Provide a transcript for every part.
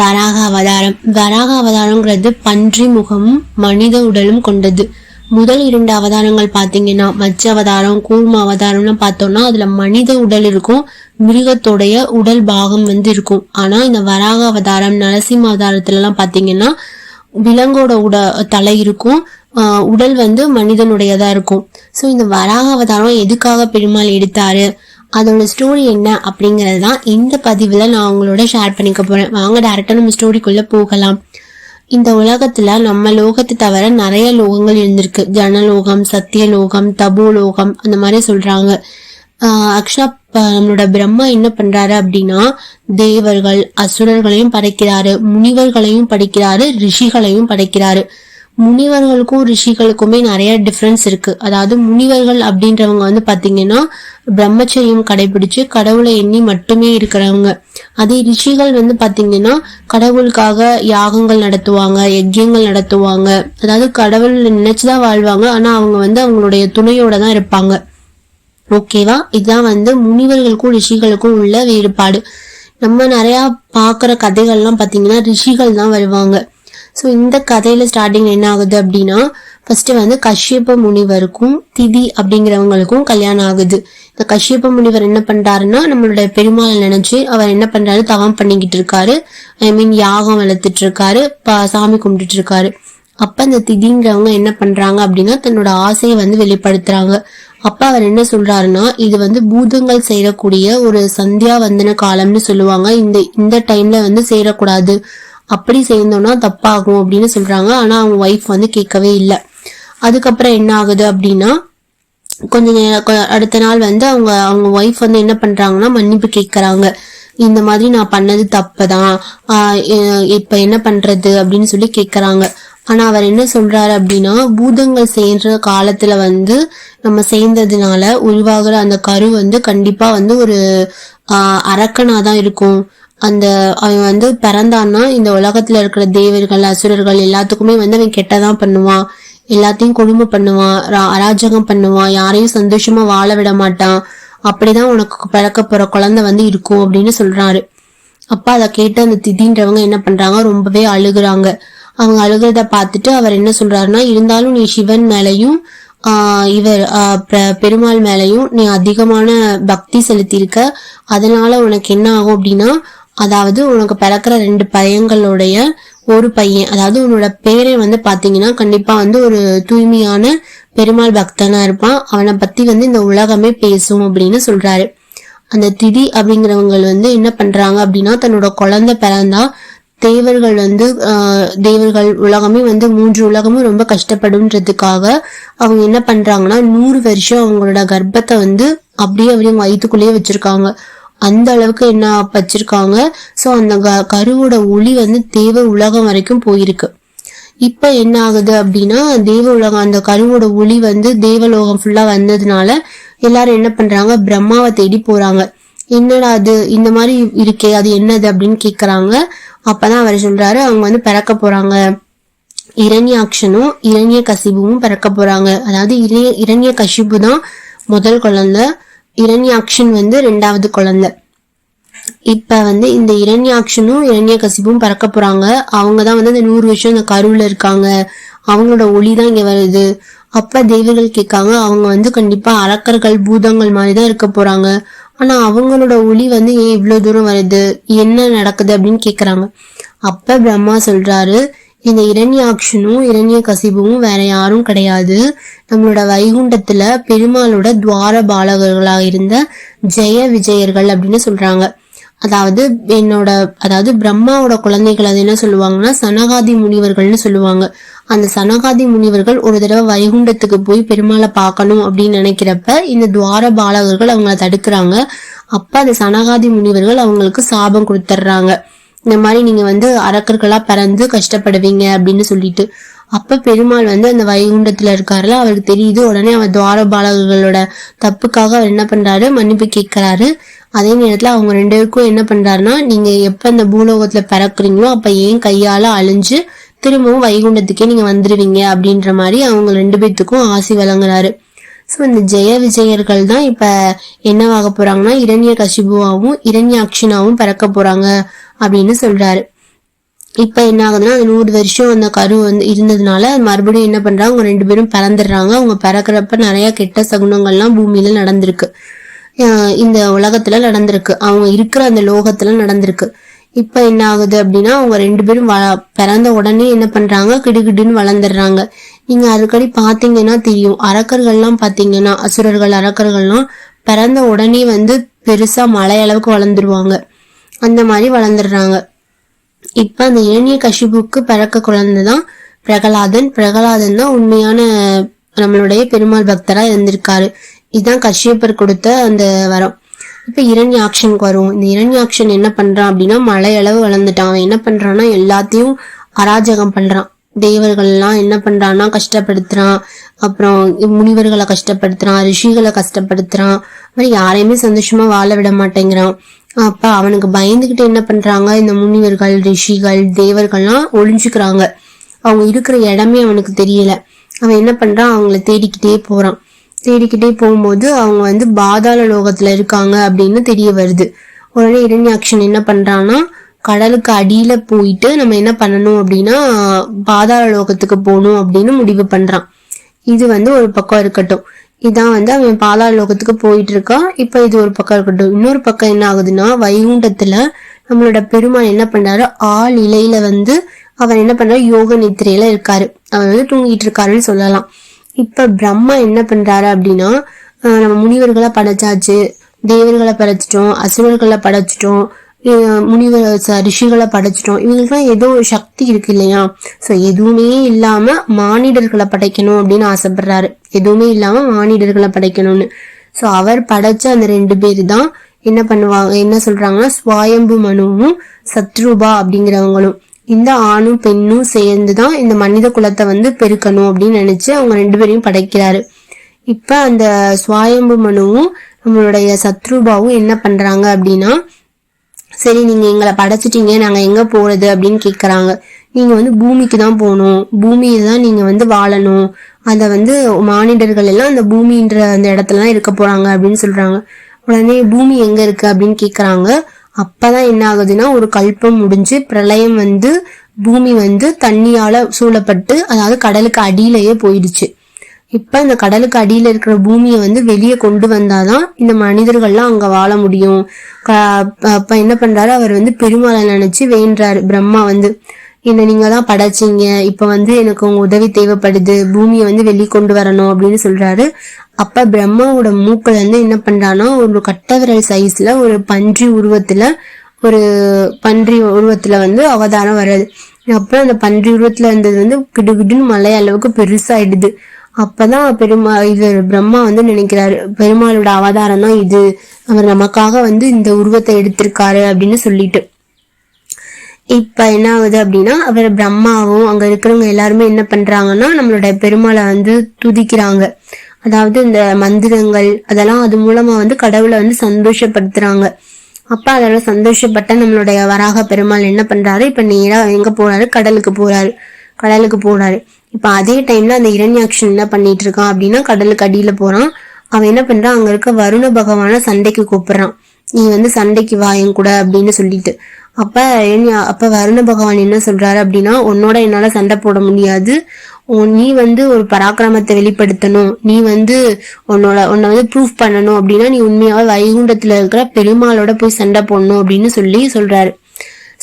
வராக அவதாரம் வராக அவதாரங்கிறது பன்றி முகமும் மனித உடலும் கொண்டது. முதல் இரண்டு அவதாரங்கள் பார்த்தீங்கன்னா மச்ச அவதாரம் கூர்ம அவதாரம்லாம் பார்த்தோம்னா அதுல மனித உடல் இருக்கும் மிருகத்தோடைய உடல் பாகம் வந்து இருக்கும். ஆனா இந்த வராக அவதாரம் நரசிம்ம அவதாரத்துல எல்லாம் பாத்தீங்கன்னா விலங்கோட உட தலை இருக்கும் உடல் வந்து மனிதனுடையதா இருக்கும். ஸோ இந்த வராக அவதாரம் எதுக்காக பெருமாள் எடுத்தாரு? அதோட ஸ்டோரி என்ன அப்படிங்கிறது தான் இந்த பதிவில் நான் உங்களோட ஷேர் பண்ணிக்க போகிறேன் வாங்க டேரெக்டாக நம்ம ஸ்டோரிக்குள்ளே போகலாம். இந்த உலகத்துல நம்ம லோகத்தை தவிர நிறைய லோகங்கள் இருந்திருக்கு. ஜனலோகம் சத்தியலோகம் தபோலோகம் அந்த மாதிரி சொல்றாங்க. ஆக்சுவலா நம்மளோட பிரம்மா என்ன பண்றாரு அப்படின்னா தேவர்கள் அசுரர்களையும் படைக்கிறாரு முனிவர்களையும் படைக்கிறாரு ரிஷிகளையும் படைக்கிறாரு. முனிவர்களுக்கும் ரிஷிகளுக்குமே நிறைய டிஃப்ரென்ஸ் இருக்கு. அதாவது முனிவர்கள் அப்படின்றவங்க வந்து பாத்தீங்கன்னா பிரம்மச்சரியம் கடைபிடிச்சு கடவுளை எண்ணி மட்டுமே இருக்கிறவங்க. அதே ரிஷிகள் வந்து பாத்தீங்கன்னா கடவுளுக்காக யாகங்கள் நடத்துவாங்க யஜ்யங்கள் நடத்துவாங்க. அதாவது கடவுள் நினைச்சுதான் வாழ்வாங்க ஆனா அவங்க வந்து அவங்களுடைய துணையோட தான் இருப்பாங்க. ஓகேவா இதுதான் வந்து முனிவர்களுக்கும் ரிஷிகளுக்கும் உள்ள வேறுபாடு. நம்ம நிறைய பாக்குற கதைகள்லாம் பாத்தீங்கன்னா ரிஷிகள் தான் வருவாங்க. ஸோ இந்த கதையில ஸ்டார்டிங் என்ன ஆகுது அப்படின்னா ஃபர்ஸ்ட் வந்து கஷ்யப்ப முனிவருக்கும் திதி அப்படிங்கிறவங்களுக்கும் கல்யாணம் ஆகுது. இந்த கஷ்யப்ப முனிவர் என்ன பண்றாருன்னா நம்மளோட பெருமாளை நினைச்சு அவர் என்ன பண்றாரு? தவம் பண்ணிக்கிட்டு இருக்காரு. ஐ மீன் யாகம் வளர்த்துட்டு இருக்காரு. சாமி கும்பிட்டுட்டு இருக்காரு. அப்ப அந்த திதிங்கிறவங்க என்ன பண்றாங்க அப்படின்னா தன்னோட ஆசையை வந்து வெளிப்படுத்துறாங்க. அப்ப அவர் என்ன சொல்றாருன்னா இது வந்து பூதங்கள் சேரக்கூடிய ஒரு சந்தியா வந்தன காலம்னு சொல்லுவாங்க. இந்த இந்த டைம்ல வந்து சேரக்கூடாது. அப்படி சேர்ந்தோம்னா தப்பாகும் அப்படின்னு சொல்றாங்க. ஆனா அவங்க ஒய்ஃப் வந்து கேட்கவே இல்லை. அதுக்கப்புறம் என்ன ஆகுது அப்படின்னா கொஞ்ச நேரம் அடுத்த நாள் வந்து அவங்க அவங்க ஒய்ஃப் வந்து என்ன பண்றாங்கன்னா மன்னிப்பு கேட்கறாங்க. இந்த மாதிரி நான் பண்ணது தப்பு தான் இப்போ இப்ப என்ன பண்றது அப்படின்னு சொல்லி கேட்கறாங்க. ஆனா அவர் என்ன சொல்றாரு அப்படின்னா பூதங்கள் சேர்ற காலத்துல வந்து நம்ம சேர்ந்ததுனால உருவாகிற அந்த கரு வந்து கண்டிப்பா வந்து ஒரு அரக்கனாக தான் இருக்கும். அந்த அவன் வந்து பிறந்தான்னா இந்த உலகத்துல இருக்கிற தேவர்கள் அசுரர்கள் எல்லாத்துக்குமே வந்து அவன் கெட்டதான் பண்ணுவான். எல்லாத்தையும் கொடுமை பண்ணுவான் ரா- அராஜகம் பண்ணுவான் யாரையும் சந்தோஷமா வாழ விட மாட்டான். அப்படிதான் உனக்கு பிறக்க போற குழந்தை வந்து இருக்கும் அப்படின்னு சொல்றாரு. அப்பா அதை கேட்டு அந்த திதின்றவங்க என்ன பண்றாங்க? ரொம்பவே அழுகுறாங்க. அவங்க அழுகிறத பார்த்துட்டு அவர் என்ன சொல்றாருன்னா இருந்தாலும் நீ சிவன் மேலையும் ஆஹ் இவர் பெருமாள் மேலையும் நீ அதிகமான பக்தி செலுத்தியிருக்க. அதனால உனக்கு என்ன ஆகும் அப்படின்னா அதாவது உனக்கு பிறக்கிற ரெண்டு பையங்களுடைய ஒரு பையன் அதாவது உன்னோட பேரை வந்து பாத்தீங்கன்னா கண்டிப்பா வந்து ஒரு தூய்மையான பெருமாள் பக்தனா இருப்பான். அவனை பத்தி வந்து இந்த உலகமே பேசும் அப்படின்னு சொல்றாரு. அந்த திதி அப்படிங்கிறவங்க வந்து என்ன பண்றாங்க அப்படின்னா தன்னோட குழந்தை பிறந்தா தேவர்கள் வந்து ஆஹ், தேவர்கள் உலகமே வந்து மூன்று உலகமும் ரொம்ப கஷ்டப்படும்ன்றதுக்காக அவங்க என்ன பண்றாங்கன்னா நூறு வருஷம் அவங்களோட கர்ப்பத்தை வந்து அப்படியே அப்படியே வயிற்றுக்குள்ளேயே வச்சிருக்காங்க. அந்த அளவுக்கு என்ன வச்சிருக்காங்க ஸோ அந்த க- கருவோட ஒளி வந்து தேவ உலகம் வரைக்கும் போயிருக்கு. இப்போ என்ன ஆகுது அப்படின்னா தேவ உலகம் அந்த கருவோட ஒளி வந்து தேவலோகம் ஃபுல்லாக வந்ததுனால எல்லாரும் என்ன பண்றாங்க? பிரம்மாவை தேடி போறாங்க. என்னடா அது இந்த மாதிரி இருக்கே அது என்னது அப்படின்னு கேட்குறாங்க அப்பதான் அவர் சொல்றாரு அவங்க வந்து பிறக்க போறாங்க. இரண்யாக்ஷனும் இரண்ய கசிபுவும் பிறக்க போறாங்க. அதாவது இரிய இரண்ய கசிபு தான் முதல் குழந்தை. இரண்யாக்ஷன் வந்து ரெண்டாவது குழந்தை. இப்ப வந்து இந்த இரண்யாக்ஷனும் இரண்ய கசிப்பும் பறக்க போறாங்க. அவங்க தான் வந்து அந்த நூறு வருஷம் இந்த கருவுல இருக்காங்க. அவங்களோட ஒளி தான் இங்க வருது. அப்ப தெய்வங்கள் கேட்காங்க அவங்க வந்து கண்டிப்பா அரக்கர்கள் பூதங்கள் மாதிரி தான் இருக்க போறாங்க. ஆனா அவங்களோட ஒளி வந்து ஏன் இவ்வளவு தூரம் வருது? என்ன நடக்குது அப்படின்னு கேக்குறாங்க. அப்ப பிரம்மா சொல்றாரு இந்த இரண்யாக்ஷனும் இரண்ய கசிபும் வேற யாரும் கிடையாது. நம்மளோட வைகுண்டத்துல பெருமாளோட துவார பாலகர்களாக இருந்த ஜெய விஜயர்கள் அப்படின்னு சொல்றாங்க. அதாவது என்னோட அதாவது பிரம்மாவோட குழந்தைகள் அது என்ன சொல்லுவாங்கன்னா சனகாதி முனிவர்கள்னு சொல்லுவாங்க. அந்த சனகாதி முனிவர்கள் ஒரு தடவை வைகுண்டத்துக்கு போய் பெருமாளை பார்க்கணும் அப்படின்னு நினைக்கிறப்ப இந்த துவார பாலகர்கள் அவங்கள தடுக்கிறாங்க. அப்ப அந்த சனகாதி முனிவர்கள் அவங்களுக்கு சாபம் கொடுத்துட்றாங்க. இந்த மாதிரி நீங்க வந்து அரக்கர்களா பறந்து கஷ்டப்படுவீங்க அப்படின்னு சொல்லிட்டு. அப்ப பெருமாள் வந்து அந்த வைகுண்டத்துல இருக்காருல அவருக்கு தெரியுது. உடனே அவர் துவாரபாலகர்களோட தப்புக்காக அவர் என்ன பண்றாரு? மன்னிப்பு கேட்கிறாரு. அதே நேரத்துல அவங்க ரெண்டு பேருக்கும் என்ன பண்றாருன்னா நீங்க எப்ப இந்த பூலோகத்துல பிறக்குறீங்களோ அப்ப ஏன் கையால அழிஞ்சு திரும்பவும் வைகுண்டத்துக்கே நீங்க வந்துருவீங்க அப்படின்ற மாதிரி அவங்க ரெண்டு பேர்த்துக்கும் ஆசி வழங்குறாரு. ஸோ இந்த ஜெய விஜயர்கள் தான் இப்ப என்னவாக போறாங்கன்னா இரண்ய கசிபுவாவும் இரண்யாக்ஷனாவும் பிறக்க போறாங்க. அப்படின்னு சொல்றாரு. இப்ப என்ன ஆகுதுன்னா அந்த நூறு வருஷம் அந்த கரு வந்து இருந்ததுனால மறுபடியும் என்ன பண்றாங்க அவங்க ரெண்டு பேரும் பிறந்துடுறாங்க. அவங்க பிறக்கிறப்ப நிறைய கெட்ட சகுனங்கள்லாம் பூமியில நடந்திருக்கு. இந்த உலகத்துல நடந்திருக்கு. அவங்க இருக்கிற அந்த லோகத்துல நடந்திருக்கு. இப்ப என்ன ஆகுது அப்படின்னா அவங்க ரெண்டு பேரும் வ- பிறந்த உடனே என்ன பண்றாங்க கிடுகிடுன்னு வளர்ந்துடுறாங்க. நீங்க அதுக்கடி பாத்தீங்கன்னா தெரியும் அரக்கர்கள்லாம் பாத்தீங்கன்னா அசுரர்கள் அரக்கர்கள்லாம் பிறந்த உடனே வந்து பெருசா மலை அளவுக்கு வளர்ந்துருவாங்க. அந்த மாதிரி வளர்ந்துடுறாங்க. இப்ப அந்த இளநிய கஷிபுக்கு பிறக்க குழந்தை தான் பிரகலாதன். பிரகலாதன் தான் உண்மையான நம்மளுடைய பெருமாள் பக்தரா இருந்திருக்காரு. இதுதான் கஷ்யப்பர் கொடுத்த அந்த வரம். இப்ப இரண்யாக்ஷனுக்கு வரும் இந்த இரண்யாக்ஷன் என்ன பண்றான் அப்படின்னா மலையளவு வளர்ந்துட்டான். அவன் என்ன பண்றான்னா எல்லாத்தையும் அராஜகம் பண்றான். தேவர்கள்லாம் என்ன பண்றான்னா கஷ்டப்படுத்துறான். அப்புறம் முனிவர்களை கஷ்டப்படுத்துறான் ரிஷிகளை கஷ்டப்படுத்துறான். அப்புறம் யாரையுமே சந்தோஷமா வாழ விட மாட்டேங்கிறான். அப்ப அவனுக்கு பயந்துகிட்டு என்ன பண்றாங்க? இந்த முனிவர்கள் ரிஷிகள் தேவர்கள்லாம் ஒளிஞ்சுக்கிறாங்க. அவங்க இருக்கிற இடமே அவனுக்கு தெரியல. அவன் என்ன பண்றான்? அவங்கள தேடிக்கிட்டே போறான். தேடிக்கிட்டே போகும்போது அவங்க வந்து பாதாள லோகத்துல இருக்காங்க அப்படின்னு தெரிய வருது. உடனே இரண்யாக்ஷன் என்ன பண்றான்னா கடலுக்கு அடியில போயிட்டு நம்ம என்ன பண்ணணும் அப்படின்னா பாதாள லோகத்துக்கு போகணும் அப்படின்னு முடிவு பண்றான். இது வந்து ஒரு பக்கம் இருக்கட்டும். இதான் வந்து அவன் பாலா லோகத்துக்கு போயிட்டு இருக்கான் இப்ப இது ஒரு பக்கம் இருக்கட்டும். இன்னொரு பக்கம் என்ன ஆகுதுன்னா வைகுண்டத்துல நம்மளோட பெருமாள் என்ன பண்றாரு? ஆள் இலையில வந்து அவர் என்ன பண்றாரு? யோக நித்திரையில இருக்காரு. அவர் வந்து தூங்கிட்டு இருக்காருன்னு சொல்லலாம். இப்ப பிரம்மா என்ன பண்றாரு அப்படின்னா நம்ம முனிவர்களை படைச்சாச்சு. தேவர்களை படைச்சிட்டோம் அசுரர்களை படைச்சிட்டோம். முனிவர் ச- ரிஷிகளை படைச்சிட்டோம். இவங்களுக்குலாம் ஏதோ சக்தி இருக்கு இல்லையா? ஸோ எதுவுமே இல்லாம மானிடர்களை படைக்கணும் அப்படின்னு ஆசைப்படுறாரு. எதுவுமே இல்லாம மானிடர்களை படைக்கணும்னு. ஸோ அவர் படைச்ச அந்த ரெண்டு பேர் தான் என்ன பண்ணுவாங்க? என்ன சொல்றாங்கன்னா சுவாயம்பு மனுவும் சத்ருபா அப்படிங்கிறவங்களும். இந்த ஆணும் பெண்ணும் சேர்ந்து தான் இந்த மனித குலத்தை வந்து பெருக்கணும் அப்படின்னு நினைச்சு அவங்க ரெண்டு பேரையும் படைக்கிறாரு. இப்ப அந்த சுவாயம்பு மனுவும் நம்மளுடைய சத்ருபாவும் என்ன பண்றாங்க அப்படின்னா சரி நீங்க எங்களை படைச்சிட்டீங்க நாங்க எங்க போறது அப்படின்னு கேக்குறாங்க. நீங்க வந்து பூமிக்கு தான் போகணும். பூமியில தான் நீங்க வந்து வாழணும். அதை வந்து மானிடர்கள் எல்லாம் அந்த பூமின்ற அந்த இடத்துலலாம் இருக்க போறாங்க அப்படின்னு சொல்றாங்க. உடனே பூமி எங்க இருக்கு அப்படின்னு கேக்குறாங்க. அப்பதான் என்ன ஆகுதுன்னா ஒரு கல்பம் முடிஞ்சு பிரளயம் வந்து பூமி வந்து தண்ணியால சூழப்பட்டு அதாவது கடலுக்கு அடியிலேயே போயிடுச்சு. இப்ப இந்த கடலுக்கு அடியில இருக்கிற பூமியை வந்து வெளியே கொண்டு வந்தாதான் இந்த மனிதர்கள்லாம் அங்க வாழ முடியும். க- அப்ப என்ன பண்றாரு? அவர் வந்து பெருமாளை நினைச்சு வேண்டுறாரு. பிரம்மா வந்து என்ன நீங்க தான் படைச்சீங்க. இப்ப வந்து எனக்கு உங்க உதவி தேவைப்படுது. பூமியை வந்து வெளியே கொண்டு வரணும் அப்படின்னு சொல்றாரு. அப்ப பிரம்மாவோட மூக்கில் வந்து என்ன பண்றான்னா ஒரு கட்டவிரல் சைஸ்ல ஒரு பன்றி உருவத்துல ஒரு பன்றி உருவத்துல வந்து அவதாரம் வர்றது. அப்புறம் அந்த பன்றி உருவத்துல இருந்தது வந்து கிடுகிடுன்னு மலை அளவுக்கு பெருசாயிடுது. அப்பதான் பெருமா இது பிரம்மா வந்து நினைக்கிறாரு. பெருமாளோட அவதாரம் தான் இது. அவர் நமக்காக வந்து இந்த உருவத்தை எடுத்திருக்காரு அப்படின்னு சொல்லிட்டு. இப்ப என்ன ஆகுது அப்படின்னா அவர் பிரம்மாவும் அங்க இருக்கிறவங்க எல்லாருமே என்ன பண்றாங்கன்னா நம்மளோட பெருமாளை வந்து துதிக்கிறாங்க. அதாவது இந்த மந்திரங்கள் அதெல்லாம் அது மூலமா வந்து கடவுளை வந்து சந்தோஷப்படுத்துறாங்க. அப்ப அதெல்லாம் சந்தோஷப்பட்ட நம்மளுடைய வராக பெருமாள் என்ன பண்றாரு? இப்ப நேரா எங்க போறாரு? கடலுக்கு போறாரு. கடலுக்கு போறாரு. இப்போ அதே டைம்ல அந்த இரண்யாக்ஷன் என்ன பண்ணிட்டு இருக்கான் அப்படின்னா கடலுக்கு அடியில போறான். அவன் என்ன பண்றான்? அங்க இருக்க வருண பகவான சண்டைக்கு கூப்பிடுறான். நீ வந்து சண்டைக்கு வா என் கூட அப்படின்னு சொல்லிட்டு. அப்ப அப்ப வருண பகவான் என்ன சொல்றாரு அப்படின்னா உன்னோட என்னால சண்டை போட முடியாது. உன் நீ வந்து ஒரு பராக்கிரமத்தை வெளிப்படுத்தணும். நீ வந்து உன்னோட உன்னை வந்து ப்ரூஃப் பண்ணணும் அப்படின்னா நீ உண்மையாவே வைகுண்டத்துல இருக்கிற பெருமாளோட போய் சண்டை போடணும் அப்படின்னு சொல்லி சொல்றாரு.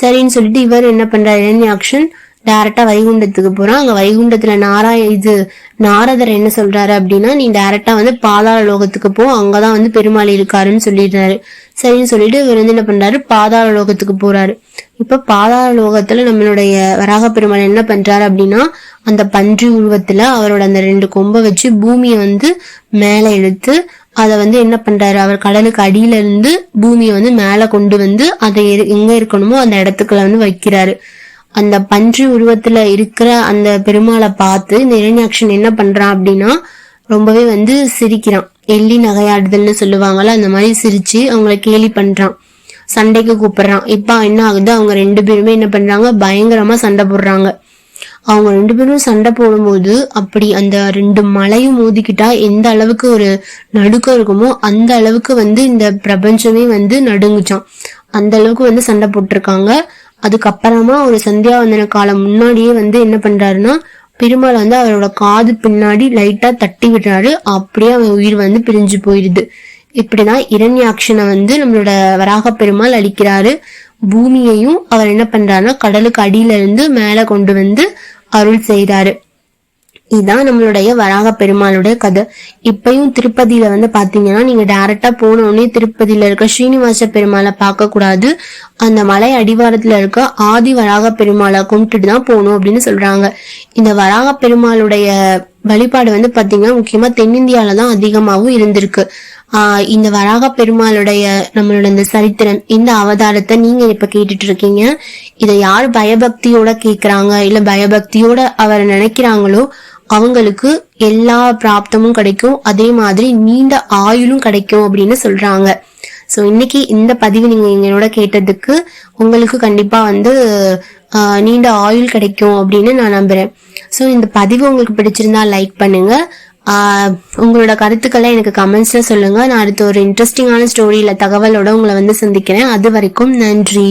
சரின்னு சொல்லிட்டு இவர் என்ன பண்றாரு? ஆக்ஷன் டேரக்டா வைகுண்டத்துக்கு போறான் அங்க வைகுண்டத்துல நாராய இது நாரதர் என்ன சொல்றாரு அப்படின்னா நீ டேரக்டா வந்து பாதாள லோகத்துக்கு போ. அங்கதான் வந்து பெருமாள் இருக்காருன்னு சொல்லிடுறாரு. சரின்னு சொல்லிட்டு இவர் வந்து என்ன பண்றாரு? பாதாள லோகத்துக்கு போறாரு. இப்ப பாதாள லோகத்துல நம்மளுடைய வராக பெருமாள் என்ன பண்றாரு அப்படின்னா அந்த பன்றி உருவத்துல அவரோட அந்த ரெண்டு கொம்பை வச்சு பூமியை வந்து மேல எடுத்து அதை வந்து என்ன பண்றாரு? அவர் கடலுக்கு அடியில இருந்து பூமியை வந்து மேல கொண்டு வந்து அதை எங்க இருக்கணுமோ அந்த இடத்துக்குள்ள வந்து வைக்கிறாரு. அந்த பன்றி உருவத்துல இருக்கிற அந்த பெருமாளை பார்த்து இந்த இரண்யாக்ஷன் என்ன பண்றான் அப்படின்னா ரொம்பவே வந்து சிரிக்கிறான். எள்ளி நகையாடுதல்னு சொல்லுவாங்கல்ல அந்த மாதிரி சிரிச்சு அவங்கள கேலி பண்றான். சண்டைக்கு கூப்பிடுறான். இப்ப என்ன ஆகுது? அவங்க ரெண்டு பேருமே என்ன பண்றாங்க? பயங்கரமா சண்டை போடுறாங்க. அவங்க ரெண்டு பேரும் சண்டை போடும்போது அப்படி அந்த ரெண்டு மலையும் மோதிக்கிட்டா எந்த அளவுக்கு ஒரு நடுக்கம் இருக்குமோ அந்த அளவுக்கு வந்து இந்த பிரபஞ்சமே வந்து நடுங்குச்சான் அந்த அளவுக்கு வந்து சண்டை போட்டிருக்காங்க. அதுக்கப்புறமா ஒரு சந்தியாவந்தன காலம் முன்னாடியே வந்து என்ன பண்றாருன்னா பெருமாள் வந்து அவரோட காது பின்னாடி லைட்டா தட்டி விடுறாரு. அப்படியே அவன் உயிர் வந்து பிரிஞ்சு போயிடுது இப்படிதான் இரண்யாட்சனை வந்து நம்மளோட வராக பெருமாள் அழிக்கிறாரு. பூமியையும் அவர் என்ன பண்றாருன்னா கடலுக்கு அடியில இருந்து மேல கொண்டு வந்து அருள் செய்கிறாரு இதுதான் நம்மளுடைய வராக பெருமாளுடைய கதை. இப்பயும் திருப்பதியில வந்து பாத்தீங்கன்னா நீங்க டைரக்டா போன உடனே திருப்பதியில இருக்க ஸ்ரீனிவாச பெருமாளை பார்க்க கூடாது. அந்த மலை அடிவாரத்துல இருக்க ஆதி வராக பெருமாளை கும்பிட்டுட்டு தான் போகணும் அப்படின்னு சொல்றாங்க. இந்த வராக பெருமாளுடைய வழிபாடு வந்து பாத்தீங்கன்னா முக்கியமா தென்னிந்தியால தான் அதிகமாகவும் இருந்திருக்கு. ஆஹ் இந்த வராக பெருமாளுடைய நம்மளோட இந்த சரித்திரம் இந்த அவதாரத்தை நீங்க இப்ப கேட்டுட்டு இருக்கீங்க. இதை யார் பயபக்தியோட கேக்குறாங்க இல்ல பயபக்தியோட அவரை நினைக்கிறாங்களோ அவங்களுக்கு எல்லா பிராப்தமும் கிடைக்கும். அதே மாதிரி நீண்ட ஆயுளும் கிடைக்கும் அப்படின்னு சொல்றாங்க. ஸோ இன்னைக்கு இந்த பதிவு நீங்க எங்களோட கேட்டதுக்கு உங்களுக்கு கண்டிப்பா வந்து நீண்ட ஆயுள் கிடைக்கும் அப்படின்னு நான் நம்புறேன். ஸோ இந்த பதிவு உங்களுக்கு பிடிச்சிருந்தா லைக் பண்ணுங்க. உங்களோட கருத்துக்களை எனக்கு கமெண்ட்ஸ்ல சொல்லுங்க. நான் அடுத்த ஒரு இன்ட்ரெஸ்டிங்கான ஸ்டோரியில தகவலோட உங்களை வந்து சந்திக்கிறேன். அது வரைக்கும் நன்றி.